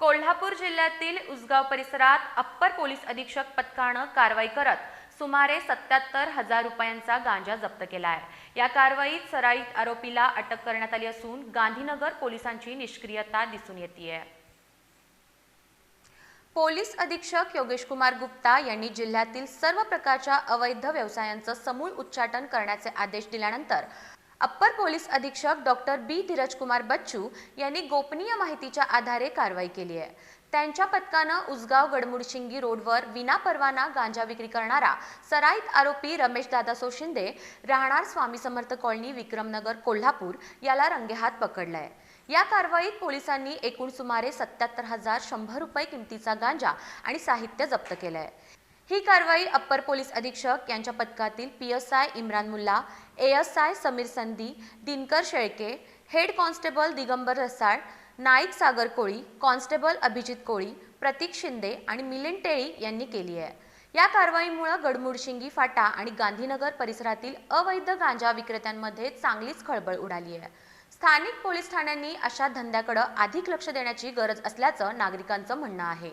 कोल्हापूर जिल्ह्यातील उसगाव परिसरात upper police अधीक्षक पथकानं कारवाई करत सुमारे सत्याहत्तर हजार रुपयांचा गांजा जप्त केला आहे. या कारवाईत सराईत आरोपीला अटक करण्यात आली असून गांधीनगर पोलिसांची निष्क्रियता दिसून येते पोलीस अधीक्षक योगेश कुमार गुप्ता यांनी जिल्ह्यातील सर्व प्रकारच्या अवैध व्यवसायांचं समूळ उच्चाटन करण्याचे आदेश दिल्यानंतर अप्पर पोलीस अधीक्षक डॉक्टर बी धीरजकुमार बच्चू यांनी गोपनीय माहितीच्या आधारे कारवाई केली आहे. त्यांच्या पथकानं उसगाव गडमुडशिंगी रोडवर विनापरवाना गांजा विक्री करणारा सराईत आरोपी रमेश दादासो शिंदे राहणार स्वामी समर्थ कॉलनी विक्रमनगर कोल्हापूर याला रंगेहात पकडलाय. या कारवाईत पोलिसांनी एकूण सुमारे सत्याहत्तर हजार शंभर रुपये किमतीचा गांजा आणि साहित्य जप्त केलंय. ही कारवाई अप्पर पोलीस अधीक्षक यांच्या पथकातील P S I Imran Mulla A S I Samir Sandhi Dinkar Shelke head constable Digambar Rasal Naik Sagar Koli constable Abhijit Koli Pratik Shinde आणि मिलिंद टेळी यांनी केली आहे. या कारवाईमुळे गडमुडशिंगी फाटा आणि गांधीनगर परिसरातील अवैध गांजा विक्रेत्यांमध्ये चांगलीच खळबळ उडाली आहे. स्थानिक पोलीस ठाण्यांनी अशा धंद्याकडे अधिक लक्ष देण्याची गरज असल्याचं नागरिकांचं म्हणणं आहे.